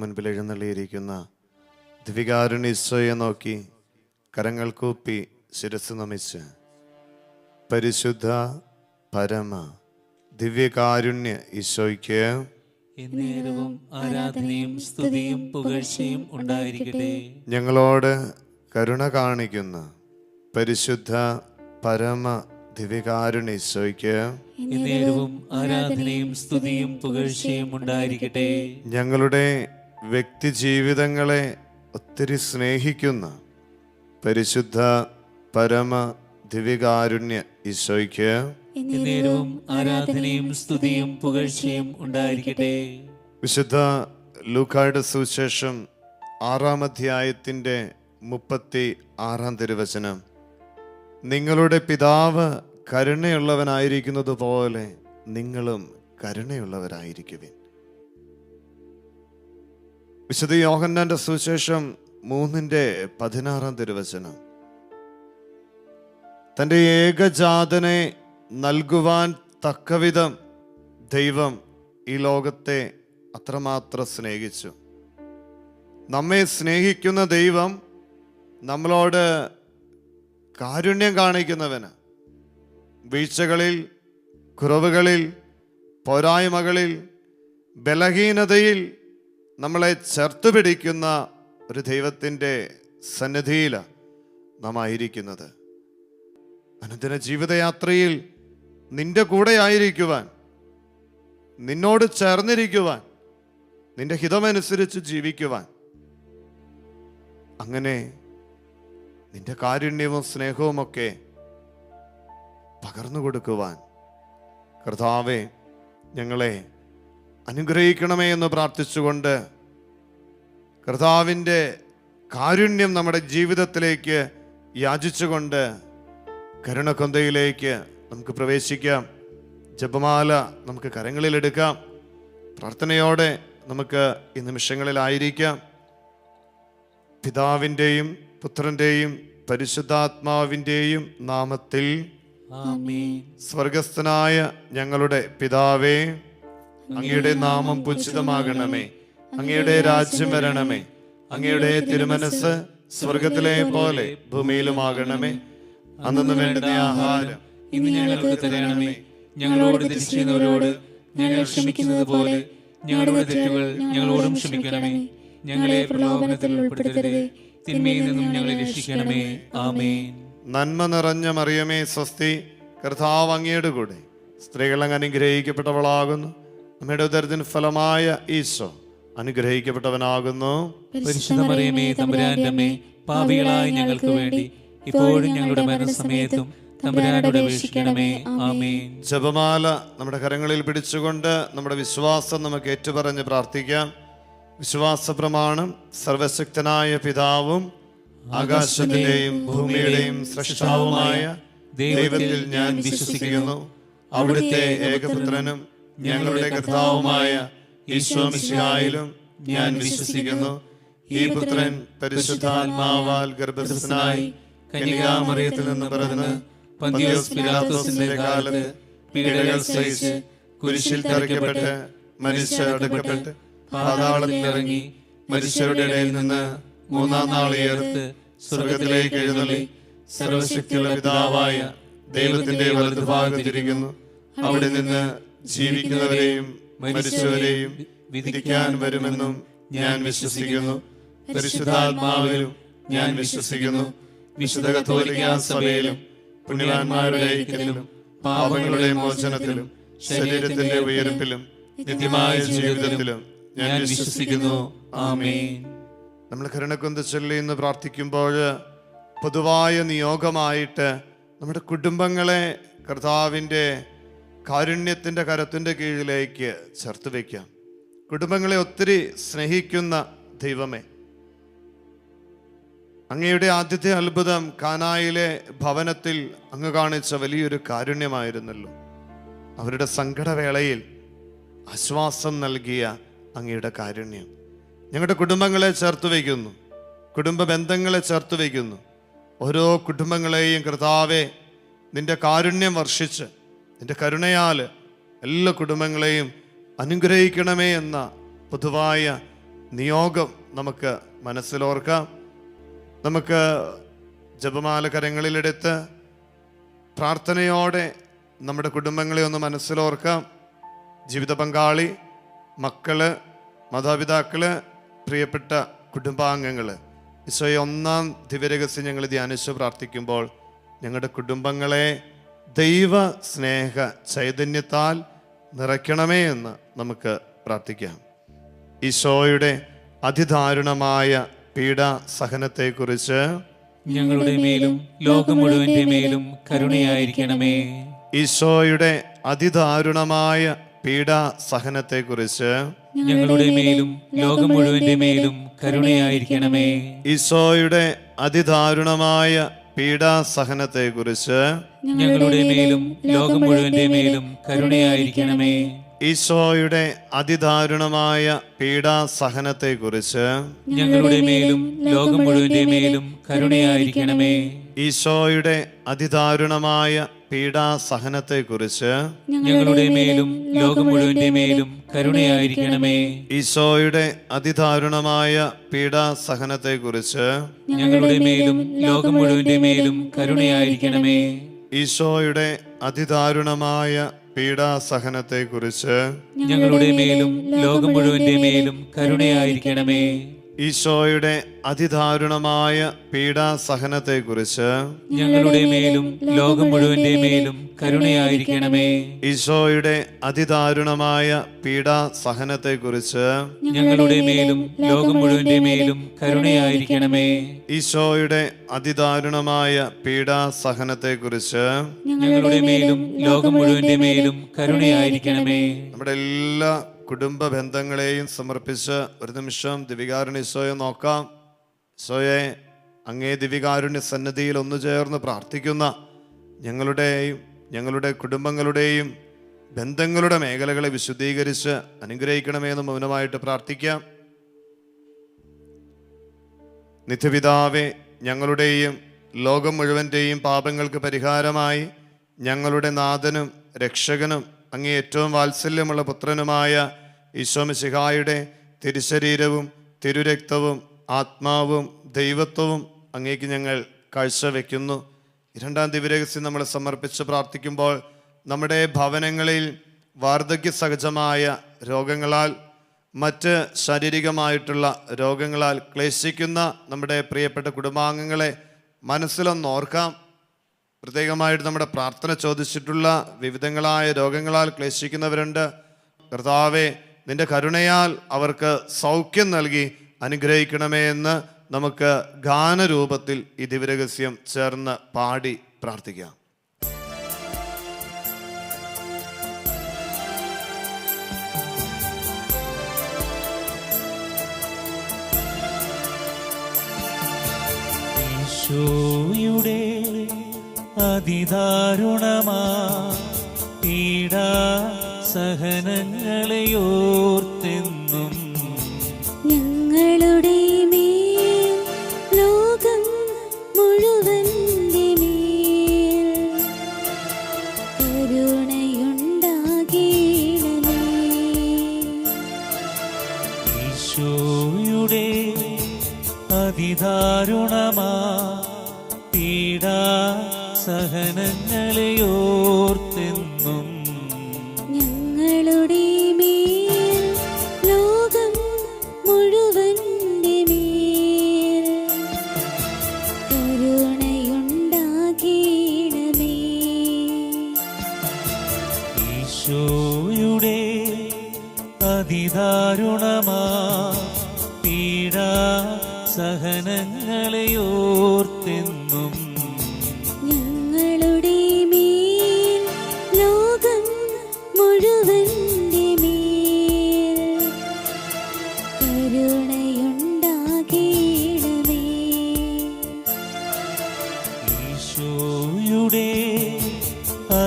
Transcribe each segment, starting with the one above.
മുൻപിൽ എഴുന്നള്ളിയിരിക്കുന്ന ദിവികാരുണീശോയെ നോക്കി കരങ്ങൾ കൂപ്പി ശിരസ് നമിച്ച്. പരിശുദ്ധ പരമ ദിവ്യകാരുണ്യ ഈശോയ്ക്ക് എന്നേരവും ആരാധനയും സ്തുതിയും പുകഴ്ചയും ഉണ്ടായിരിക്കട്ടെ. ഞങ്ങളോട് കരുണ കാണിക്കുന്ന പരിശുദ്ധ പരമ ദിവ്യകാരുണ്യ ഈശോയ്ക്ക് എന്നേരവും ആരാധനയും സ്തുതിയും പുകഴ്ചയും ഉണ്ടായിരിക്കട്ടെ. ഞങ്ങളുടെ വ്യക്തി ജീവിതങ്ങളെ ഒത്തിരി സ്നേഹിക്കുന്ന പരിശുദ്ധ പരമ ദിവികാരുണ്യ ഈശോയ്ക്ക് ആരാധനയും സ്തുതിയും പുകഴ്ചയും ഉണ്ടായിരിക്കട്ടെ. വിശുദ്ധ ലൂക്കായുടെ സുവിശേഷം ആറാം അധ്യായത്തിന്റെ മുപ്പത്തി ആറാം തിരുവചനം. നിങ്ങളുടെ പിതാവ് കരുണയുള്ളവനായിരിക്കുന്നത് പോലെ നിങ്ങളും കരുണയുള്ളവരായിരിക്കുവിൻ. വിശുദ്ധ യോഹന്നാന്റെ സുവിശേഷം മൂന്നിന്റെ പതിനാറാം തിരുവചനം. തന്റെ ഏകജാതനെ നൽകുവാൻ തക്കവിധം ദൈവം ഈ ലോകത്തെ അത്രമാത്രം സ്നേഹിച്ചു. നമ്മെ സ്നേഹിക്കുന്ന ദൈവം നമ്മളോട് കാരുണ്യം കാണിക്കുന്നവന്. വീഴ്ചകളിൽ കുറവുകളിൽ പോരായ്മകളിൽ ബലഹീനതയിൽ നമ്മളെ ചേർത്ത് പിടിക്കുന്ന ഒരു ദൈവത്തിന്റെ സന്നിധിയിൽ നാം ആയിരിക്കുന്നത്. അനുദിന ജീവിതയാത്രയിൽ നിന്റെ കൂടെ ആയിരിക്കുവാൻ നിന്നോട് ചേർന്നിരിക്കുവാൻ നിന്റെ ഹിതമനുസരിച്ച് ജീവിക്കുവാൻ അങ്ങനെ നിന്റെ കാരുണ്യവും സ്നേഹവുമൊക്കെ പകർന്നു കൊടുക്കുവാൻ കർത്താവെ ഞങ്ങളെ അനുഗ്രഹിക്കണമേ എന്ന് പ്രാർത്ഥിച്ചുകൊണ്ട് കർത്താവിന്റെ കാരുണ്യം നമ്മുടെ ജീവിതത്തിലേക്ക് യാചിച്ചുകൊണ്ട് കരുണക്കൊന്തയിലേക്ക് നമുക്ക് പ്രവേശിക്കാം. ജപമാല നമുക്ക് കരങ്ങളിലെടുക്കാം. പ്രാർത്ഥനയോടെ നമുക്ക് ഈ നിമിഷങ്ങളിലായിരിക്കാം. പിതാവിന്റെയും പുത്രന്റെയും പരിശുദ്ധാത്മാവിന്റെയും നാമത്തിൽ സ്വർഗസ്ഥനായ ഞങ്ങളുടെ പിതാവേ അങ്ങയുടെ നാമം പുച്ഛിതമാകണമേ. അങ്ങയുടെ രാജ്യം വരണമേ. അങ്ങയുടെ തിരുമനസ് സ്വർഗത്തിലെ പോലെ ഭൂമിയിലുമാകണമേ. അന്നു വേണ്ടുന്ന ആഹാരം ഇന്ന് ഞങ്ങൾക്ക് തരണമേ. ഞങ്ങളോട് ചെയ്യുന്നവരോട് ഞങ്ങൾ ക്ഷമിക്കുന്നത് പോലെ ഞങ്ങളുടെ തെറ്റുകൾ ഞങ്ങളോടും ക്ഷമിക്കണമേ. ഞങ്ങളെ പ്രലോഭനത്തിൽ ഉൾപ്പെടുത്തരുതേ. തിന്മയിൽ നിന്നും ഞങ്ങളെ രക്ഷിക്കണമേ. ആമേൻ. നന്മ നിറഞ്ഞ മറിയമേ സ്വസ്തി. കർത്താവ് അങ്ങയുടെ കൂടെ. സ്ത്രീകൾ അങ്ങ് അനുഗ്രഹിക്കപ്പെട്ടവളാകുന്നു. അമ്മയുടെ ഉദരത്തിന് ഫലമായ ഈശോ അനുഗ്രഹിക്കപ്പെട്ടവനാകുന്നു. പരിശുദ്ധ മറിയമേ തമ്പുരാന്റെ അമ്മേ പാപികളായ ഞങ്ങൾക്ക് വേണ്ടി ഇപ്പോഴും ഞങ്ങളുടെ മരണസമയത്തും തമ്പുരാനോട് അപേക്ഷിക്കണമേ. ആമേൻ. ജപമാല നമ്മുടെ കരങ്ങളിൽ പിടിച്ചുകൊണ്ട് നമ്മുടെ വിശ്വാസം നമുക്ക് ഏറ്റുപറഞ്ഞ് പ്രാർത്ഥിക്കാം. വിശ്വാസ പ്രമാണം സർവശക്തനായ പിതാവും ആകാശത്തിന്റെയും ഭൂമിയുടെയും സൃഷ്ടാവുമായ ദൈവത്തിൽ ഞാൻ വിശ്വസിക്കുന്നു. അവിടുത്തെ ഏകപുത്രനും ഞങ്ങളുടെ കർത്താവുമായ ഈശോ മിശിഹായിലും ഞാൻ വിശ്വസിക്കുന്നു. ഈ പുത്രൻ പരിശുദ്ധാത്മാവാൽ ഗർഭസ്ഥനായി കന്യകാമറിയത്തിൽ നിന്ന് പിറന്ന് പന്തിയോസ് പിലാത്തോസിന്റെ കാലത്ത് പീഡകൾ സഹിച്ച് കുരിശിൽ തറയ്ക്കപ്പെട്ട് മനുഷ്യ അടക്കപ്പെട്ട് പാതാളത്തിൽ ഇറങ്ങി മരിച്ചവരുടെ ഇടയിൽ നിന്ന് മൂന്നാം നാൾ ഉയർത്ത് സ്വർഗത്തിലേക്ക് എഴുന്നള്ളി സർവശക്തിയുള്ള പിതാവായ ദൈവത്തിന്റെ വലതുഭാഗത്തിരിക്കുന്നു. അവിടെ നിന്ന് ജീവിക്കുന്നവരെയും മരിച്ചവരെയും വിധിക്കാൻ വരുമെന്നും ഞാൻ വിശ്വസിക്കുന്നു. പരിശുദ്ധാത്മാവിലും ഞാൻ വിശ്വസിക്കുന്നു. വിശുദ്ധ കത്തോലിക്ക സഭയിലും പുണ്യവാന്മാരുടെ ഐക്യത്തിലും പാപങ്ങളുടെ മോചനത്തിലും ശരീരത്തിന്റെ ഉയർപ്പിലും നിത്യമായ ജീവിതത്തിലും ഞാൻ വിശ്വസിക്കുന്നു. ആമേൻ. നമ്മൾ കരുണക്കുന്ത ചൊല്ലി എന്ന് പ്രാർത്ഥിക്കുമ്പോൾ പൊതുവായ നിയോഗമായിട്ട് നമ്മുടെ കുടുംബങ്ങളെ കർത്താവിന്റെ കാരുണ്യത്തിന്റെ കരത്തിന്റെ കീഴിലേക്ക് ചേർത്ത് വയ്ക്കാം. കുടുംബങ്ങളെ ഒത്തിരി സ്നേഹിക്കുന്ന ദൈവമേ അങ്ങയുടെ ആദ്യത്തെ അത്ഭുതം കാനായിലെ ഭവനത്തിൽ അങ്ങ് കാണിച്ച വലിയൊരു കാരുണ്യമായിരുന്നല്ലോ. അവരുടെ സങ്കടവേളയിൽ ആശ്വാസം നൽകിയ അങ്ങയുടെ കാരുണ്യം. ഞങ്ങളുടെ കുടുംബങ്ങളെ ചേർത്ത് വയ്ക്കുന്നു. കുടുംബ ബന്ധങ്ങളെ ചേർത്ത് വയ്ക്കുന്നു. ഓരോ കുടുംബങ്ങളെയും കർത്താവെ നിന്റെ കാരുണ്യം വർഷിച്ച് നിന്റെ കരുണയാൽ എല്ലാ കുടുംബങ്ങളെയും അനുഗ്രഹിക്കണമേ എന്ന പൊതുവായ നിയോഗം നമുക്ക് മനസ്സിലോർക്കാം. നമുക്ക് ജപമാല കരങ്ങളിലെടുത്ത് പ്രാർത്ഥനയോടെ നമ്മുടെ കുടുംബങ്ങളെ ഒന്ന് മനസ്സിലോർക്കാം. ജീവിത പങ്കാളി മക്കൾ മാതാപിതാക്കൾ പ്രിയപ്പെട്ട കുടുംബാംഗങ്ങൾ ഈശോയെ ഒന്നാം ദിവ്യരഹസ്യം ഞങ്ങൾ ധ്യാനിച്ച് പ്രാർത്ഥിക്കുമ്പോൾ ഞങ്ങളുടെ കുടുംബങ്ങളെ ദൈവ സ്നേഹ ചൈതന്യത്താൽ നിറയ്ക്കണമേ എന്ന് നമുക്ക് പ്രാർത്ഥിക്കാം. ഈശോയുടെ അതിദാരുണമായ പീഡാ സഹനത്തെക്കുറിച്ച് ഞങ്ങളുടെ മേലും ലോകം മുഴുവന്റെ മേലും കരുണയായിരിക്കണമേ. ഈശോയുടെ അതിദാരുണമായ പീഡാ സഹനത്തെക്കുറിച്ച് ഞങ്ങളുടെ മേലും ലോകം മുഴുവന്റെ മേലും കരുണയായിരിക്കണമേ. ഈശോയുടെ അതിദാരുണമായ പീഡാ സഹനത്തെക്കുറിച്ച് ഞങ്ങളുടെ മേലും ലോകം മുഴുവന്റെ മേലും കരുണയായിരിക്കണമേ. ഈശോയുടെ അതിദാരുണമായ പീഡാസഹനത്തെ സഹനത്തെക്കുറിച്ച് ഞങ്ങളുടെ മേലും ലോകം മുഴുവന്റെ മേലും കരുണയായിരിക്കണമേ. ഈശോയുടെ അതിദാരുണമായ പീഡാ സഹനത്തെക്കുറിച്ച് ഞങ്ങളുടെ മേലും ലോകം മുഴുവന്റെ മേലും കരുണയായിരിക്കണമേ. ഈശോയുടെ അതിദാരുണമായ പീഡാ സഹനത്തെക്കുറിച്ച് ഞങ്ങളുടെ മേലും ലോകം മുഴുവന്റെ മേലും കരുണയായിരിക്കണമേ. ഈശോയുടെ അതിദാരുണമായ പീഡാ സഹനത്തെക്കുറിച്ച് ഞങ്ങളുടെ മേലും ലോകം മുഴുവന്റെ മേലും കരുണയായിരിക്കണമേ. ഈശോയുടെ അതിദാരുണമായ പീഡാസഹനത്തെ സഹനത്തെക്കുറിച്ച് ഞങ്ങളുടെ മേലും ലോകം മുഴുവന്റെ മേലും കരുണയായിരിക്കണമേ. ഈശോയുടെ അതിദാരുണമായ പീഡാസഹനത്തെ സഹനത്തെക്കുറിച്ച് ഞങ്ങളുടെ മേലും ലോകം മുഴുവന്റെ മേലും കരുണയായിരിക്കണമേ. ഈശോയുടെ അതിദാരുണമായ പീഡാസഹനത്തെ സഹനത്തെക്കുറിച്ച് ഞങ്ങളുടെ മേലും ലോകം മുഴുവന്റെ മേലും കരുണയായിരിക്കണമേ. നമ്മുടെ എല്ലാ കുടുംബ ബന്ധങ്ങളെയും സമർപ്പിച്ച് ഒരു നിമിഷം ദിവികാരുണ്യ ഈശോയെ നോക്കാം. ഈശോയെ അങ്ങേ ദിവികാരുണ്യ സന്നദ്ധിയിൽ ഒന്നു ചേർന്ന് പ്രാർത്ഥിക്കുന്ന ഞങ്ങളുടെയും ഞങ്ങളുടെ കുടുംബങ്ങളുടെയും ബന്ധങ്ങളുടെ മേഖലകളെ വിശുദ്ധീകരിച്ച് അനുഗ്രഹിക്കണമെന്ന് മൗനമായിട്ട് പ്രാർത്ഥിക്കാം. നിത്യപിതാവെ ഞങ്ങളുടെയും ലോകം മുഴുവന്റെയും പാപങ്ങൾക്ക് പരിഹാരമായി ഞങ്ങളുടെ നാഥനും രക്ഷകനും അങ്ങേ ഏറ്റവും വാത്സല്യമുള്ള പുത്രനുമായ ഈശോമിശിഹായുടെ തിരുശരീരവും തിരുരക്തവും ആത്മാവും ദൈവത്വവും അങ്ങേക്ക് ഞങ്ങൾ കാഴ്ചവെക്കുന്നു. രണ്ടാം ദിവരഹസ്യം നമ്മൾ സമർപ്പിച്ച് പ്രാർത്ഥിക്കുമ്പോൾ നമ്മുടെ ഭവനങ്ങളിൽ വാർദ്ധക്യ സഹജമായ രോഗങ്ങളാൽ മറ്റ് ശാരീരികമായിട്ടുള്ള രോഗങ്ങളാൽ ക്ലേശിക്കുന്ന നമ്മുടെ പ്രിയപ്പെട്ട കുടുംബാംഗങ്ങളെ മനസ്സിലൊന്ന് ഓർക്കാം പ്രത്യേകമായിട്ട് നമ്മുടെ പ്രാർത്ഥന ചോദിച്ചിട്ടുള്ള വിവിധങ്ങളായ രോഗങ്ങളാൽ ക്ലേശിക്കുന്നവരുണ്ട്. കർത്താവെ നിന്റെ കരുണയാൽ അവർക്ക് സൗഖ്യം നൽകി അനുഗ്രഹിക്കണമേ എന്ന് നമുക്ക് ഗാനരൂപത്തിൽ ഈ ദിവരഹസ്യം ചേർന്ന് പാടി പ്രാർത്ഥിക്കാം. ഈശോയുടെ അതിദാരുണമാ. പീഡാ സഹനങ്ങളെ ഓർത്തെന്നും. ഞങ്ങളുടെ ലോകം അതിദാരുണമാ. പീഡാ സഹനങ്ങളെ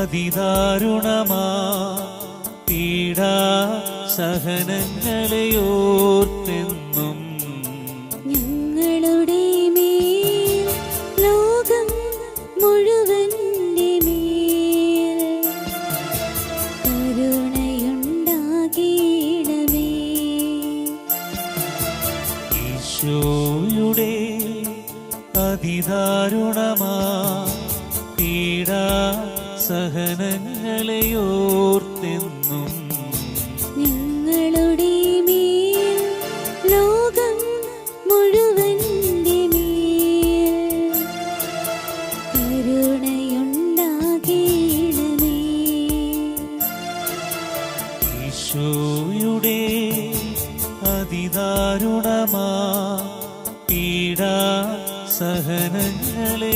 അതിദാരുണമാ. പീഡാ സഹനങ്ങളെ സഹനങ്ങളെ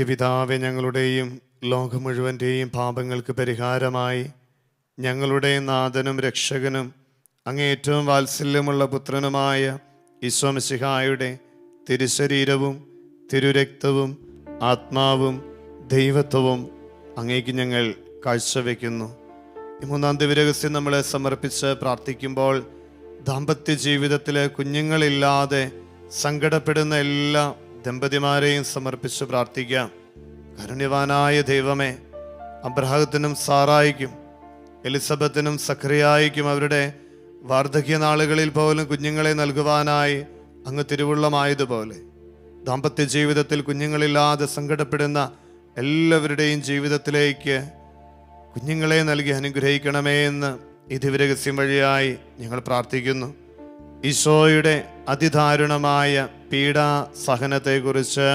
നിത്യപിതാവെ ഞങ്ങളുടെയും ലോകം മുഴുവന്റെയും പാപങ്ങൾക്ക് പരിഹാരമായി. ഞങ്ങളുടെ നാഥനും രക്ഷകനും അങ്ങേറ്റവും വാത്സല്യമുള്ള പുത്രനുമായ ഈശ്വമസിഹായുടെ തിരുശരീരവും തിരുരക്തവും ആത്മാവും ദൈവത്വവും അങ്ങേക്ക് ഞങ്ങൾ കാഴ്ചവെക്കുന്നു. ഈ മൂന്നാം ദിവരഹസ്യം നമ്മളെ സമർപ്പിച്ച് പ്രാർത്ഥിക്കുമ്പോൾ ദാമ്പത്യ ജീവിതത്തിലെ കുഞ്ഞുങ്ങളില്ലാതെ സങ്കടപ്പെടുന്ന എല്ലാ ദമ്പതിമാരെയും സമർപ്പിച്ച് പ്രാർത്ഥിക്കാം. കരുണ്യവാനായ ദൈവമേ അബ്രഹത്തിനും സാറായിക്കും എലിസബത്തിനും സഖറിയായിക്കും അവരുടെ വാർദ്ധക്യ നാളുകളിൽ പോലും കുഞ്ഞുങ്ങളെ നൽകുവാനായി അങ്ങ് തിരുവുള്ളമായതുപോലെ. ദാമ്പത്യ ജീവിതത്തിൽ കുഞ്ഞുങ്ങളില്ലാതെ സങ്കടപ്പെടുന്ന എല്ലാവരുടെയും ജീവിതത്തിലേക്ക് കുഞ്ഞുങ്ങളെ നൽകി അനുഗ്രഹിക്കണമേ എന്ന് ഇതിവരഹസ്യം വഴിയായി ഞങ്ങൾ പ്രാർത്ഥിക്കുന്നു. ഈശോയുടെ അതിദാരുണമായ പീഡാ സഹനത്തെക്കുറിച്ച്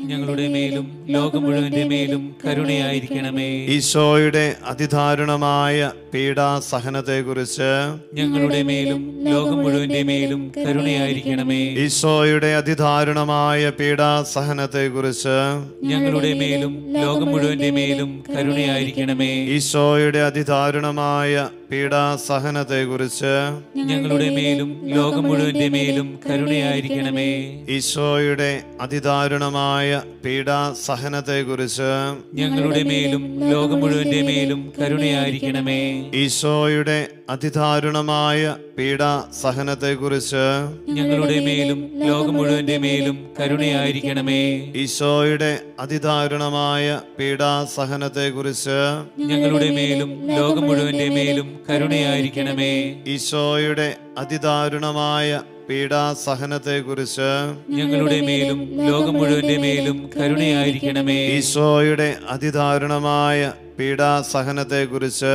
ഞങ്ങളുടെ മേലും ലോകം മുഴുവന്റെ മേലും കരുണയായിരിക്കണമേ. ഈശോയുടെ അതിദാരുണമായ പീഡാ സഹനത്തെക്കുറിച്ച് ഞങ്ങളുടെ മേലും ലോകം മുഴുവന്റെ മേലും കരുണയായിരിക്കണമേ. ഈശോയുടെ അതിദാരുണമായ പീഡാ സഹനത്തെക്കുറിച്ച് ഞങ്ങളുടെ മേലും ലോകം മുഴുവന്റെ മേലും കരുണയായിരിക്കണമേ. ഈശോയുടെ അതിദാരുണമായ പീഡാ സഹനത്തെക്കുറിച്ച് ഞങ്ങളുടെ മേലും ലോകം മുഴുവന്റെ മേലും കരുണയായിരിക്കണമേ. ഈശോയുടെ അതിദാരുണമായ പീഡാ സഹനത്തെക്കുറിച്ച് ഞങ്ങളുടെ മേലും ലോകം മുഴുവന്റെ മേലും കരുണയായിരിക്കണമേ. ഈശോയുടെ അതിദാരുണമായ പീഡാ സഹനത്തെക്കുറിച്ച് ഞങ്ങളുടെ മേലും ലോകം മുഴുവന്റെ മേലും കരുണയായിരിക്കണമേ. ഈശോയുടെ അതിദാരുണമായ പീഡാ സഹനത്തെക്കുറിച്ച് ഞങ്ങളുടെ മേലും ലോകം മുഴുവന്റെ മേലും കരുണയായിരിക്കണമേ. ഈശോയുടെ അതിദാരുണമായ പീഡാ സഹനത്തെക്കുറിച്ച് ഞങ്ങളുടെ മേലും ലോകം മുഴുവന്റെ മേലും കരുണയായിരിക്കണമേ. ഈശോയുടെ അതിദാരുണമായ പീഡാ സഹനത്തെക്കുറിച്ച്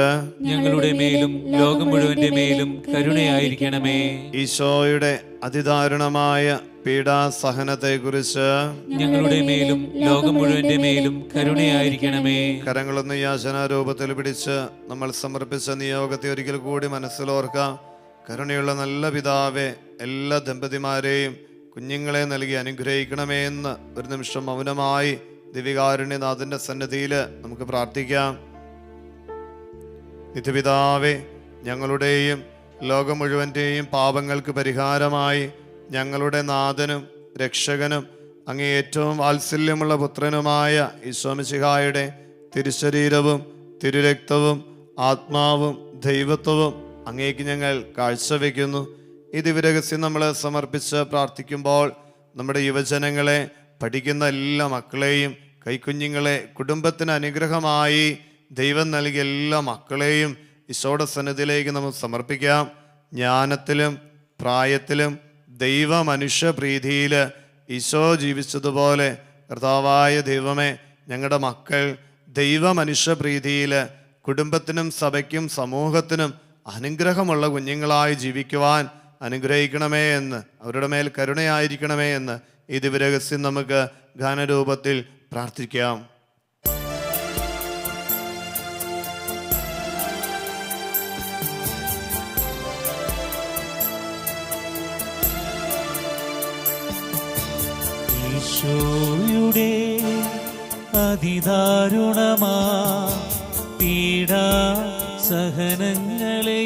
ഞങ്ങളുടെ മേലും ലോകം മുഴുവന്റെ മേലും കരുണയായിരിക്കണമേ. ഈശോയുടെ അതിദാരുണമായ പീഡാസഹനത്തെക്കുറിച്ച് സഹനത്തെക്കുറിച്ച് ഞങ്ങളുടെ മേലും ലോകം മുഴുവന്റെ മേലും കരുണയായിരിക്കണമേ. കരങ്ങളൊന്ന് യാചനാ രൂപത്തിൽ പിടിച്ച് നമ്മൾ സമർപ്പിച്ച നിയോഗത്തെ ഒരിക്കൽ കൂടി മനസ്സിലോർക്ക കരുണയുള്ള നല്ല പിതാവെ എല്ലാ ദമ്പതിമാരെയും കുഞ്ഞുങ്ങളെ നൽകി അനുഗ്രഹിക്കണമേ എന്ന് ഒരു നിമിഷം മൗനമായി ദിവികാരുണ്യനാഥന്റെ സന്നദ്ധിയിൽ നമുക്ക് പ്രാർത്ഥിക്കാം. നിത്യപിതാവേ ഞങ്ങളുടെയും ലോകം മുഴുവന്റെയും പാപങ്ങൾക്ക് പരിഹാരമായി ഞങ്ങളുടെ നാഥനും രക്ഷകനും അങ്ങേ ഏറ്റവും വാത്സല്യമുള്ള പുത്രനുമായ ഈശോമിശിഹായുടെ തിരുശരീരവും തിരുരക്തവും ആത്മാവും ദൈവത്വവും അങ്ങേക്ക് ഞങ്ങൾ കാഴ്ചവെക്കുന്നു. ഈ ദിവരഹസ്യം നമ്മൾ സമർപ്പിച്ച് പ്രാർത്ഥിക്കുമ്പോൾ നമ്മുടെ യുവജനങ്ങളെ പഠിക്കുന്ന എല്ലാ മക്കളെയും കൈക്കുഞ്ഞുങ്ങളെ കുടുംബത്തിന് അനുഗ്രഹമായി ദൈവം നൽകിയ എല്ലാ മക്കളെയും ഈശോയുടെ സന്നിധിയിലേക്ക് നമുക്ക് സമർപ്പിക്കാം. ജ്ഞാനത്തിലും പ്രായത്തിലും ദൈവ മനുഷ്യ പ്രീതിയിൽ ഈശോ ജീവിച്ചതുപോലെ കർത്താവായ ദൈവമേ ഞങ്ങളുടെ മക്കൾ ദൈവ മനുഷ്യ പ്രീതിയിൽ കുടുംബത്തിനും സഭയ്ക്കും സമൂഹത്തിനും അനുഗ്രഹമുള്ള കുഞ്ഞുങ്ങളായി ജീവിക്കുവാൻ അനുഗ്രഹിക്കണമേ എന്ന് അവരുടെ മേൽ കരുണയായിരിക്കണമേ എന്ന് ഈ ദിവരഹസ്യം നമുക്ക് ഗാനരൂപത്തിൽ പ്രാർത്ഥിക്കാം. ഈശോയുടെ അതിദാരുണമാ പീഡാ സഹനങ്ങളെ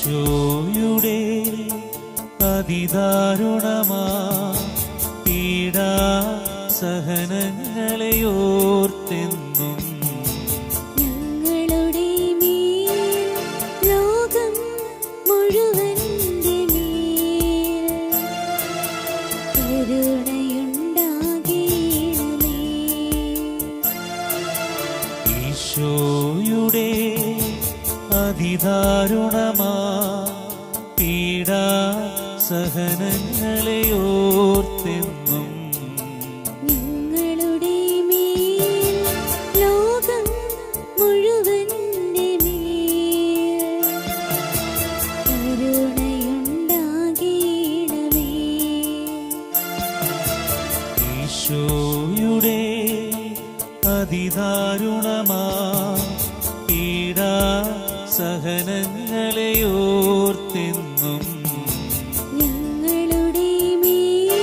ഈശോയുടെ അതിദാരുണമാ പീഡാ സഹനങ്ങളെ അതിദാരുണമാ പീഡാ സഹനങ്ങളെ ഓർത്തെന്നും ഞങ്ങളുടെ മേൽ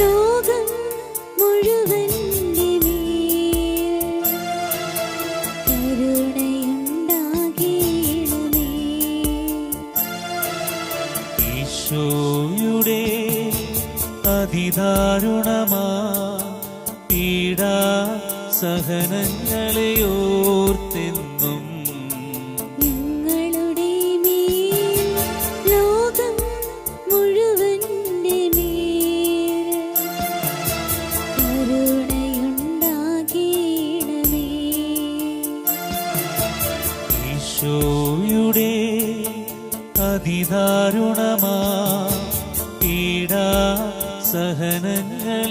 ലോകം ഈശോയുടെ അതിദാരുണമാ. പീഡാ സഹനങ്ങളെ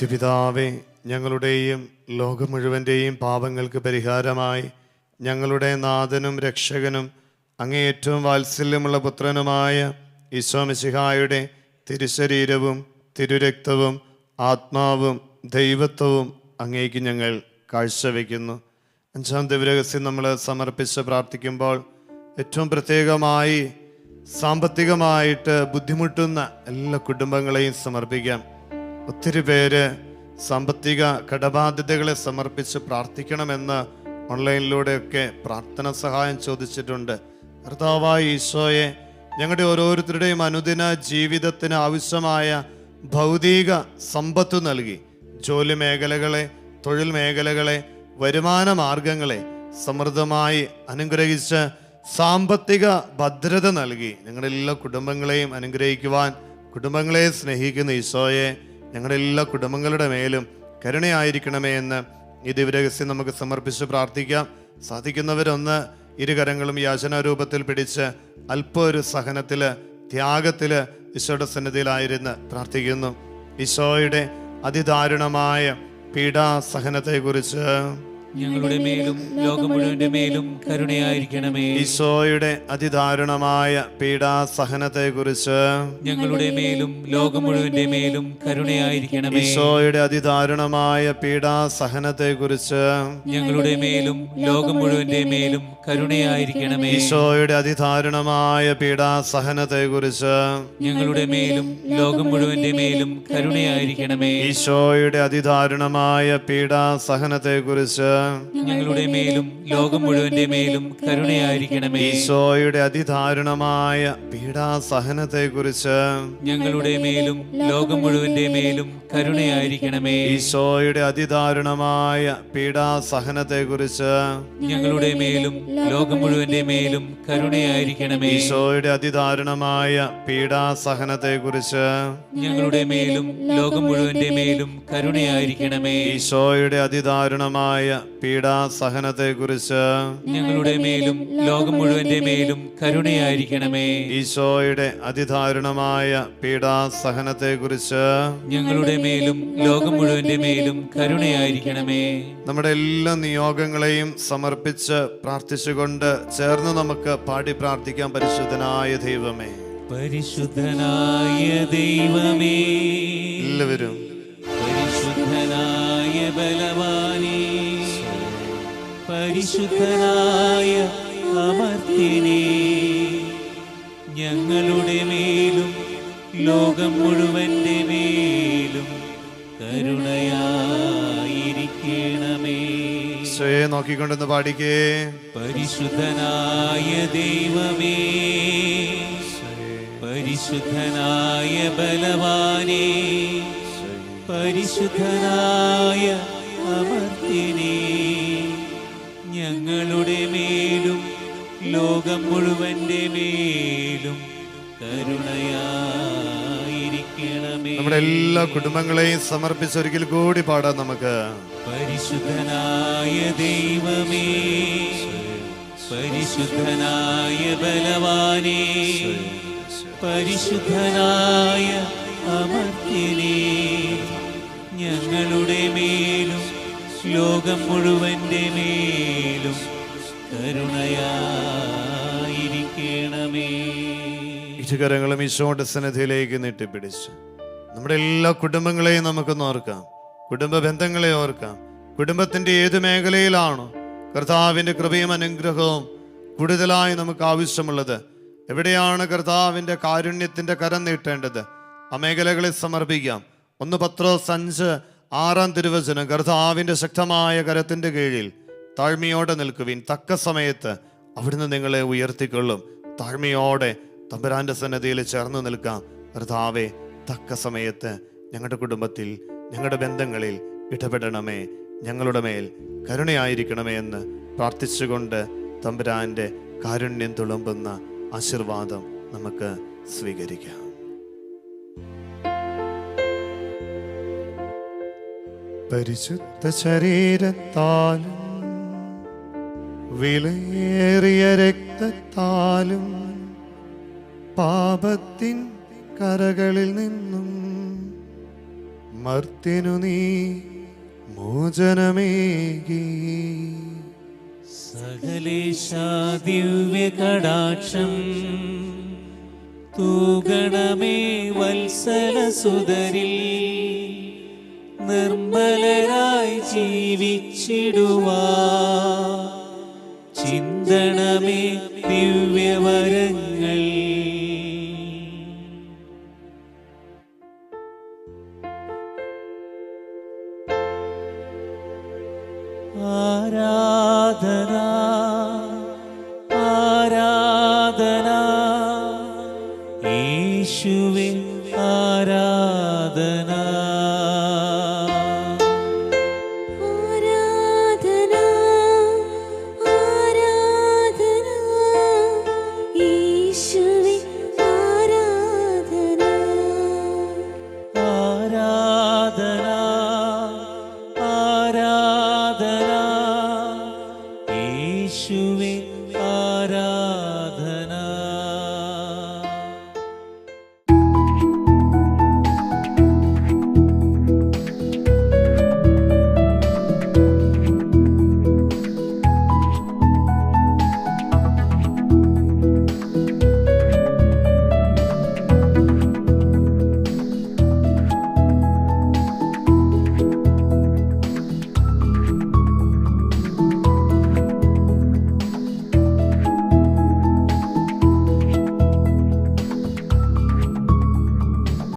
നിത്യപിതാവേ ഞങ്ങളുടെയും ലോകം മുഴുവന്റെയും പാപങ്ങൾക്ക് പരിഹാരമായി. ഞങ്ങളുടെ നാഥനും രക്ഷകനും അങ്ങേ ഏറ്റവും വാത്സല്യമുള്ള പുത്രനുമായ ഈശോമിശിഹായുടെ തിരുശരീരവും തിരുരക്തവും ആത്മാവും ദൈവത്വവും അങ്ങേക്ക് ഞങ്ങൾ കാഴ്ചവെക്കുന്നു. അഞ്ചാം ദിവരഹസ്യം നമ്മൾ സമർപ്പിച്ച് പ്രാർത്ഥിക്കുമ്പോൾ ഏറ്റവും പ്രത്യേകമായി സാമ്പത്തികമായിട്ട് ബുദ്ധിമുട്ടുന്ന എല്ലാ കുടുംബങ്ങളെയും സമർപ്പിക്കാം. ഒത്തിരി പേര് സാമ്പത്തിക കടബാധ്യതകളെ സമർപ്പിച്ച് പ്രാർത്ഥിക്കണമെന്ന് ഓൺലൈനിലൂടെയൊക്കെ പ്രാർത്ഥന സഹായം ചോദിച്ചിട്ടുണ്ട്. കർത്താവായ ഈശോയെ ഞങ്ങളുടെ ഓരോരുത്തരുടെയും അനുദിന ജീവിതത്തിന് ആവശ്യമായ ഭൗതിക സമ്പത്ത് നൽകി. ജോലി മേഖലകളെ തൊഴിൽ മേഖലകളെ വരുമാന മാർഗങ്ങളെ സമൃദ്ധമായി അനുഗ്രഹിച്ച് സാമ്പത്തിക ഭദ്രത നൽകി. ഞങ്ങളുടെ എല്ലാ കുടുംബങ്ങളെയും അനുഗ്രഹിക്കുവാൻ കുടുംബങ്ങളെ സ്നേഹിക്കുന്ന ഈശോയെ ഞങ്ങളുടെ എല്ലാ കുടുംബങ്ങളുടെ മേലും കരുണയായിരിക്കണമേ എന്ന് ഈ ദിവരഹസ്യം നമുക്ക് സമർപ്പിച്ച് പ്രാർത്ഥിക്കാം. സാധിക്കുന്നവരൊന്ന് ഇരുകരങ്ങളും യാചനാരൂപത്തിൽ പിടിച്ച് അല്പ ഒരു സഹനത്തിൽ ത്യാഗത്തിൽ ഈശോയുടെ സന്നിധിയിലായിരുന്ന് പ്രാർത്ഥിക്കുന്നു. ഈശോയുടെ അതിദാരുണമായ പീഡാസഹനത്തെക്കുറിച്ച് ഞങ്ങളുടെ മേലും ലോകം മുഴുവന്റെ മേലും കരുണയായിരിക്കണമേ. ഈശോയുടെ അതിദാരുണമായ പീഡാസഹനത്തെ കുറിച്ച് ഞങ്ങളുടെ മേലും ലോകം മുഴുവന്റെ മേലും കരുണയായിരിക്കണമേ. ഈശോയുടെ അതിദാരുണമായ പീഡാസഹനത്തെ കുറിച്ച് ഞങ്ങളുടെ മേലും ലോകം മുഴുവന്റെ മേലും കരുണയായിരിക്കണമേ. ഈശോയുടെ അതിദാരുണമായ പീഡാസഹനത്തെ കുറിച്ച് ഞങ്ങളുടെ മേലും ലോകം മുഴുവന്റെ മേലും കരുണയായിരിക്കണമേ. ഈശോയുടെ അതിദാരുണമായ പീഡാസഹനത്തെക്കുറിച്ച് ഞങ്ങളുടെ മേലും ലോകം മുഴുവന്റെ മേലും കരുണയായിരിക്കണമേ. ഈശോയുടെ അതിദാരുണമായ പീഡാസഹനത്തെ കുറിച്ച് ഞങ്ങളുടെ മേലും ലോകം മുഴുവന്റെ മേലും കരുണയായിരിക്കണമേ. ഈശോയുടെ അതിദാരുണമായ പീഡാസഹനത്തെ കുറിച്ച് ഞങ്ങളുടെ മേലും ലോകം മുഴുവന്റെ മേലും കരുണയായിരിക്കണമേ. ഈശോയുടെ അതിദാരുണമായ പീഡാസഹനത്തെ കുറിച്ച് ഞങ്ങളുടെ മേലും ലോകം മുഴുവന്റെ മേലും കരുണയായിരിക്കണമേ. ഈശോയുടെ അതിദാരുണമായ പീഡാസഹനത്തെക്കുറിച്ച് ഞങ്ങളുടെ മേലും ലോകം മുഴുവന്റെ മേലും കരുണയായിരിക്കണമേ. ഈശോയുടെ അതിദാരുണമായ പീഡാസഹനത്തെക്കുറിച്ച് ഞങ്ങളുടെ മേലും ലോകം മുഴുവന്റെ മേലും കരുണയായിരിക്കണമേ. നമ്മുടെ എല്ലാ നിയോഗങ്ങളെയും സമർപ്പിച്ച് പ്രാർത്ഥിച്ചുകൊണ്ട് ചേർന്ന് നമുക്ക് പാടി പ്രാർത്ഥിക്കാം പരിശുദ്ധനായ ദൈവമേ. പരിശുദ്ധനായ ദൈവമേ. എല്ലാവരും. പരിശുദ്ധനായ ബലവാനേ പരിശുദ്ധനായ അമർത്തിനെ ഞങ്ങളുടെ മേലും ലോകം മുഴുവന്റെ മേലും കരുണയായിരിക്കണമേ. സ്വയം നോക്കിക്കൊണ്ടെന്ന് പാടിക്കേ. പരിശുദ്ധനായ ദൈവമേ പരിശുദ്ധനായ ബലവാനേ പരിശുദ്ധനായ അമർത്തിനേ. ഞങ്ങളുടെ മേലും ലോകം മുഴുവന്റെ മേലും കരുണയായിരിക്കണമേ. നമ്മുടെ എല്ലാ കുടുംബങ്ങളെയും സമർപ്പിച്ച് ഒരിക്കൽ കൂടി പാടാം നമുക്ക്. പരിശുദ്ധനായ ദൈവമേ പരിശുദ്ധനായ ബലവാനേ പരിശുദ്ധനായ അമർത്തിനേ ഞങ്ങളുടെ മേലും ലോകം മുഴുവന്റെ മേലും കരുണയായിരിക്കണമേ. ഇരുകരങ്ങളും ഈശോയുടെ സന്നിധിയിലേക്ക് നീട്ടിപ്പിടിച്ച് നമ്മുടെ എല്ലാ കുടുംബങ്ങളെയും നമുക്കൊന്ന് ഓർക്കാം. കുടുംബ ബന്ധങ്ങളെ ഓർക്കാം. കുടുംബത്തിന്റെ ഏത് മേഖലയിലാണോ കർത്താവിന്റെ കൃപയും അനുഗ്രഹവും കൂടുതലായി നമുക്ക് ആവശ്യമുള്ളത്. എവിടെയാണ് കർത്താവിന്റെ കാരുണ്യത്തിന്റെ കരം നീട്ടേണ്ടത്? ആ മേഖലകളെ സമർപ്പിക്കാം. ഒന്ന് പത്രോ സഞ്ച് ആറാം തിരുവചനം കർത്താവിന്റെ ശക്തമായ കരത്തിന്റെ കീഴിൽ താഴ്മയോടെ നിൽക്കുവിൻ. തക്ക സമയത്ത് അവിടുന്ന് നിങ്ങളെ ഉയർത്തിക്കൊള്ളും. താഴ്മയോടെ തമ്പുരാന്റെ സന്നദ്ധയിൽ ചേർന്ന് നിൽക്കാം. കർത്താവെ തക്ക സമയത്ത് ഞങ്ങളുടെ കുടുംബത്തിൽ ഞങ്ങളുടെ ബന്ധങ്ങളിൽ ഇടപെടണമേ. ഞങ്ങളുടെ മേൽ കരുണയായിരിക്കണമേ എന്ന് പ്രാർത്ഥിച്ചുകൊണ്ട് തമ്പുരാന്റെ കാരുണ്യം തുളുമ്പുന്ന ആശീർവാദം നമുക്ക് സ്വീകരിക്കാം. പരിശുദ്ധ ശരീരത്താലും വിലയേറിയ രക്തത്താലും പാപത്തിൻ കരകളിൽ നിന്നും മർത്തിനു നീ മോചനമേകി. സകലേശാദിവ്യകടാക്ഷം ദിവ്യ കടാക്ഷം തൂഗണമേ വത്സല സുതരിൽ. നിർമ്മലരായി ജീവിച്ചിടുവാ. ചിന്തണമേ ദിവ്യവരങ്ങൾ